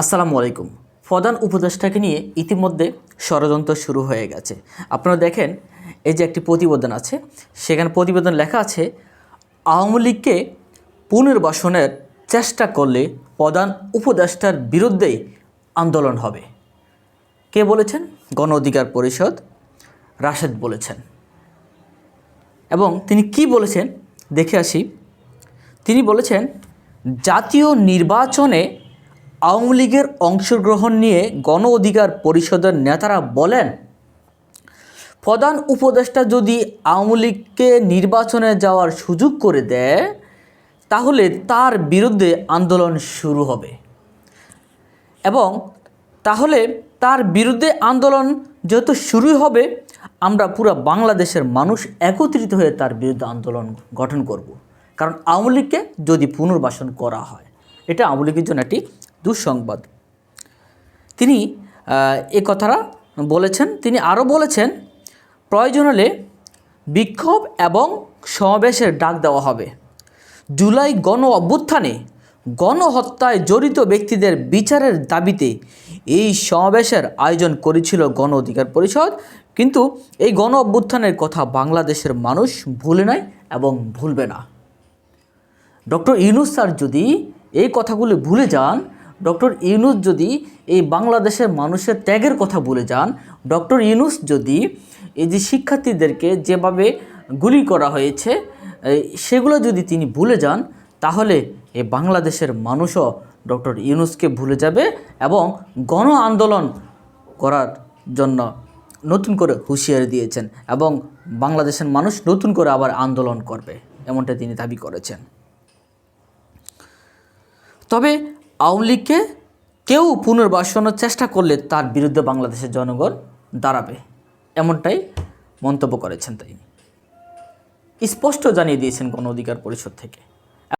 আসসালামু আলাইকুম। প্রধান উপদেষ্টাকে নিয়ে ইতিমধ্যে ষড়যন্ত্র শুরু হয়ে গেছে। আপনারা দেখেন, এই যে একটি প্রতিবেদন আছে, সেখানে প্রতিবেদন লেখা আছে, আওয়ামী লীগকে পুনর্বাসনের চেষ্টা করলে প্রধান উপদেষ্টার বিরুদ্ধেই আন্দোলন হবে। কে বলেছেন? গণ অধিকার পরিষদ, রাশেদ বলেছেন। এবং তিনি কি বলেছেন? দেখে আসি। তিনি বলেছেন, জাতীয় নির্বাচনে আওয়ামী লীগের অংশগ্রহণ নিয়ে গণ অধিকার পরিষদের নেতারা বলেন, প্রধান উপদেষ্টা যদি আওয়ামী লীগকে নির্বাচনে যাওয়ার সুযোগ করে দেয়, তাহলে তার বিরুদ্ধে আন্দোলন শুরু হবে এবং তাহলে তার বিরুদ্ধে আন্দোলন যেহেতু শুরুই হবে, আমরা পুরো বাংলাদেশের মানুষ একত্রিত হয়ে তার বিরুদ্ধে আন্দোলন গঠন করব। কারণ আওয়ামী লীগকে যদি পুনর্বাসন করা হয়, এটা আওয়ামী লীগের জন্য একটি দুঃসংবাদ। তিনি এ কথাটা বলেছেন, তিনি আরও বলেছেন, প্রয়োজন হলে বিক্ষোভ এবং সমাবেশের ডাক দেওয়া হবে। জুলাই গণ অভ্যুত্থানে গণহত্যায় জড়িত ব্যক্তিদের বিচারের দাবিতে এই সমাবেশের আয়োজন করেছিল গণ অধিকার পরিষদ। কিন্তু এই গণ অভ্যুত্থানের কথা বাংলাদেশের মানুষ ভুলে নাই এবং ভুলবে না। ডক্টর ইউনুস স্যার যদি এই কথাগুলি ভুলে যান ডক্টর ইউনুস যদি এই বাংলাদেশের মানুষের ত্যাগের কথা ভুলে যান, ডক্টর ইউনুস যদি এই যে শিক্ষার্থীদেরকে যেভাবে গুলি করা হয়েছে সেগুলো যদি তিনি ভুলে যান, তাহলে এই বাংলাদেশের মানুষও ডক্টর ইউনুসকে ভুলে যাবে এবং গণ আন্দোলন করার জন্য নতুন করে হুঁশিয়ারি দিয়েছেন এবং বাংলাদেশের মানুষ নতুন করে আবার আন্দোলন করবে এমনটা তিনি দাবি করেছেন। তবে আওয়ামী লীগকে কেউ পুনর্বাসনের চেষ্টা করলে তার বিরুদ্ধে বাংলাদেশের জনগণ দাঁড়াবে, এমনটাই মন্তব্য করেছেন তিনি। স্পষ্ট জানিয়ে দিয়েছেন গণ অধিকার পরিষদ থেকে।